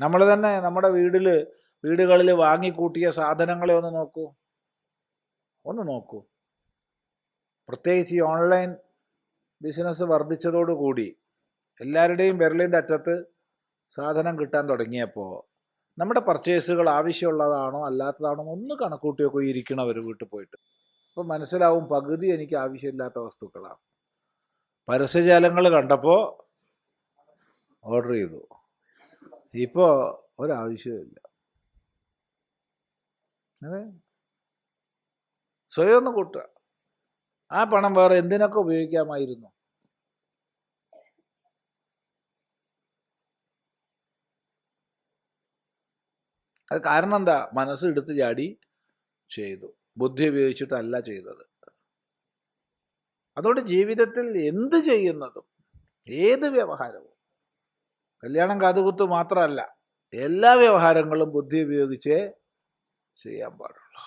നമ്മൾ തന്നെ നമ്മുടെ വീട്ടിൽ വീടുകളിൽ വാങ്ങിക്കൂട്ടിയ സാധനങ്ങളെ ഒന്ന് നോക്കൂ. ഒന്ന് നോക്കൂ. പ്രത്യേകിച്ച് ഈ ഓൺലൈൻ ബിസിനസ് വർദ്ധിച്ചതോടുകൂടി എല്ലാവരുടെയും വിരലിന്റെ അറ്റത്ത് സാധനം കിട്ടാൻ തുടങ്ങിയപ്പോൾ നമ്മുടെ പർച്ചേസുകൾ ആവശ്യമുള്ളതാണോ അല്ലാത്തതാണോ ഒന്ന് കണക്കൂട്ടിയൊക്കെ ഇരിക്കണവർ വീട്ടിൽ പോയിട്ട്. അപ്പോൾ മനസ്സിലാവും പകുതി എനിക്ക് ആവശ്യമില്ലാത്ത വസ്തുക്കളാണ്. പരസ്യജാലങ്ങൾ കണ്ടപ്പോൾ ഓർഡർ ചെയ്തു. ഇപ്പോൾ ഒരാവശ്യമില്ല അതെ? സ്വയം ഒന്ന് കൂട്ടുക. ആ പണം വേറെ എന്തിനൊക്കെ ഉപയോഗിക്കാമായിരുന്നു? അത് കാരണം എന്താ? മനസ്സ് എടുത്ത് ചാടി ചെയ്തു. ബുദ്ധി ഉപയോഗിച്ചിട്ടല്ല ചെയ്തത്. അതുകൊണ്ട് ജീവിതത്തിൽ എന്ത് ചെയ്യുന്നതും ഏത് വ്യവഹാരവും കല്യാണം കാതുകുത്ത് മാത്രമല്ല എല്ലാ വ്യവഹാരങ്ങളും ബുദ്ധി ഉപയോഗിച്ച് ചെയ്യാൻ പാടുള്ളൂ.